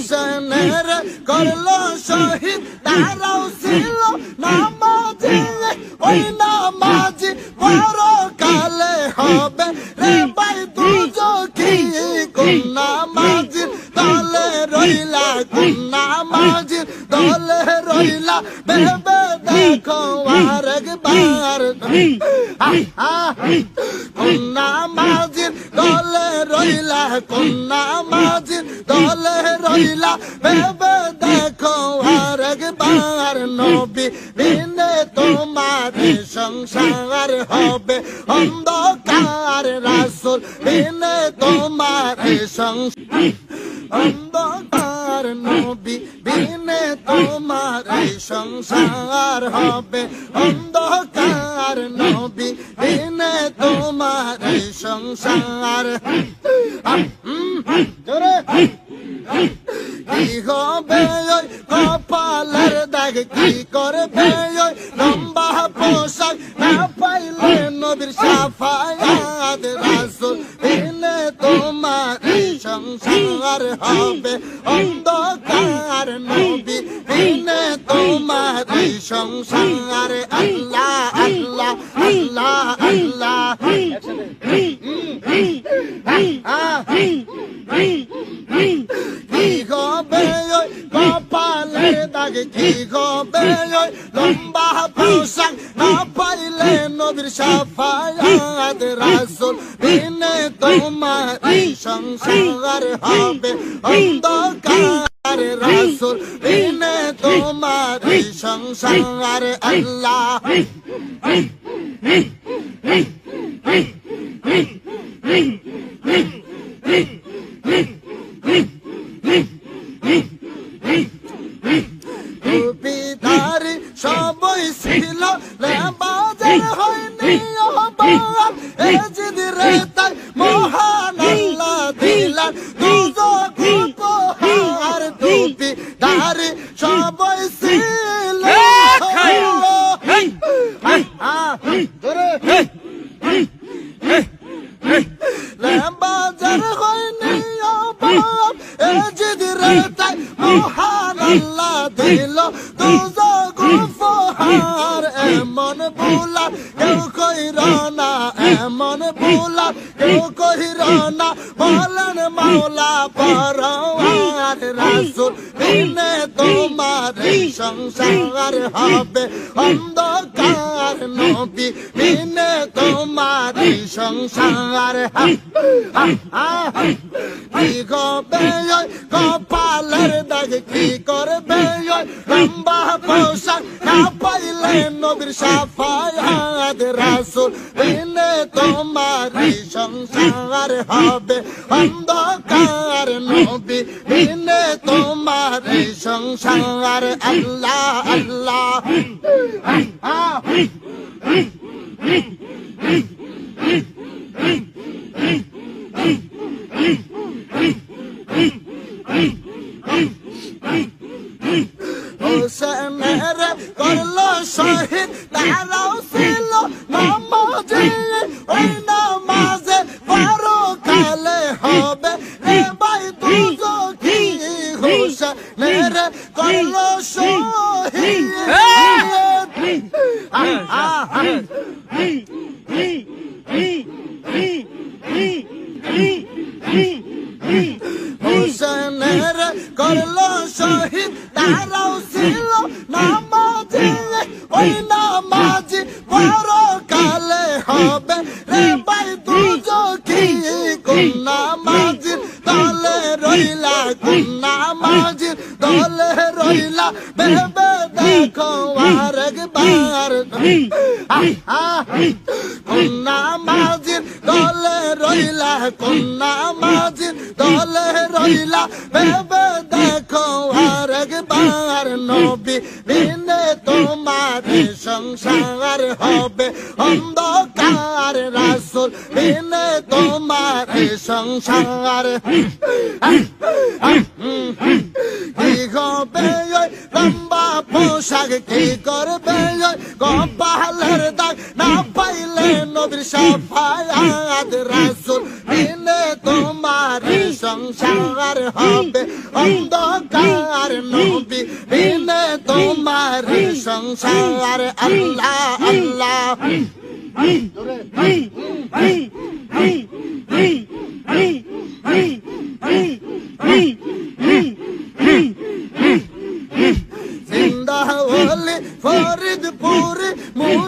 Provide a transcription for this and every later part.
হোসেনের করল শহীদ তারাও ছিল নামাজি ওই নামাজি রইলা গুন্না মাঝির দলে রইলা। ভেবে দেখো আর একবার কোন নামাজির দলে রইলা কোন মাঝির দলে রইলা। ভেবে দেখো সংসার হবে অন্ধকার নবী বিনে তোমার সংসার। কি হবে ওই কপালের দাগ? কি করবে ওই লম্বা পোশাক? না পাইলে নবীর সাফায়াত রাসুল বিনে তোমার সংসার হবে অন্ধকার নবী। সংসার আল্লাহ আল্লাহ আল্লাহ আল্লাহ কি হবে ওই কপালে দাগ কি হবে ওই লম্বা পোশাক না পাইলে নবীর সাফায়াত রাসুল বিনে তোমার সংসার হবে অন্ধকার রাসুল বিনে তোমার সংসার আল্লাহ সবই ছিল লেবাজার টুপিদারি সবই দিল দুজো উপহার এমন বুলা কেউ কইর না এমন বুলা কেউ কইর না বলেন মাওলা পরওয়ার রাসূল বিনে তোমার সংসার হবে অন্ধকার নবী তোমার সংসার। কি ওই কপালের দাগ, কি করবে লম্বা পোশাক? না পাইলে নবীর সাফায়াত রাসূল বিনে তোমার সংসার হবে। অন্ধকার নবী বিনে তোমার সংসার। আল্লাহ আল্লাহ। হোসেনের করল শহীদ তারাও ছিল নামাজে ওই নামাজে বারো কালে হবে রে ভাই দুজো কি হোসেনের করল শহীদ হোসেনের ওই নামাজি পরকালে হবে রে ভাই দুজো কি কোন নামাজির দলে রইলা কোন নামাজির দলে রইলা, ভেবে দেখো আর একবার কোন নামাজির দলে রইলা কোন নামাজির দলে রইলা, ভেবে দেখো আর একবার নবী তোমার সংসার হবে অন্ধকার রাসুল বিনে তোমার সংসার। কি হবে ওই লম্বা পোশাক, কি করবে ওই কপালের দাগ? না পাইলে নবীর সাফায়াত রাসুল বিনে তোমার সংসার হবে অন্ধকার নবী বিনে তোমার সংসার আল্লাহ আল্লাহ জিন্দা হলে ফরিদপুর মুরিদারকে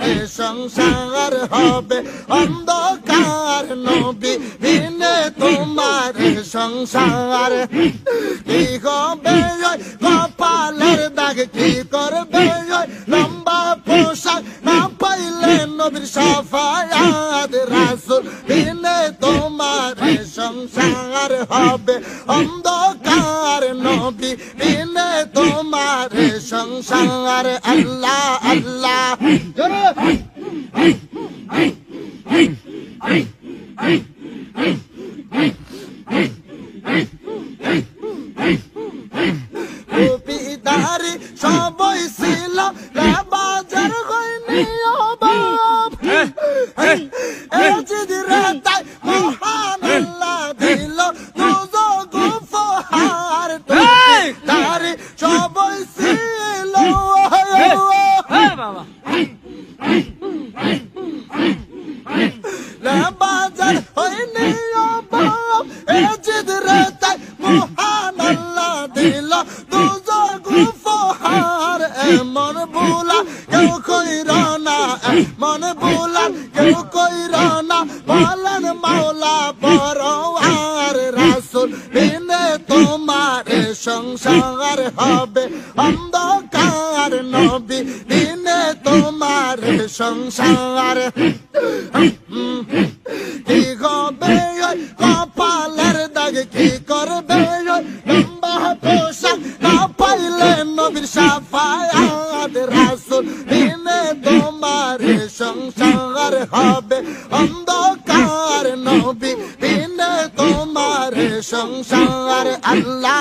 তোমার সংসার হবে অন্ধকার নবী বিনে তোমার সংসার। কি হবে কপালের দাগ, কি করবে লম্বা পোশাক? না পাইলে নবীর সাফায়াত রাসুল বিনে তোমার সংসার হবে অন্ধকার elçidir বুলা কেউ কইর না, বলেন মাওলা, বড় রাসুল বিনে তোমার সংসার হবে। অন্ধকার নবী বিনে তোমার সংসার। হবে অন্ধকার নবী বিনে তোমার সংসার আল্লাহ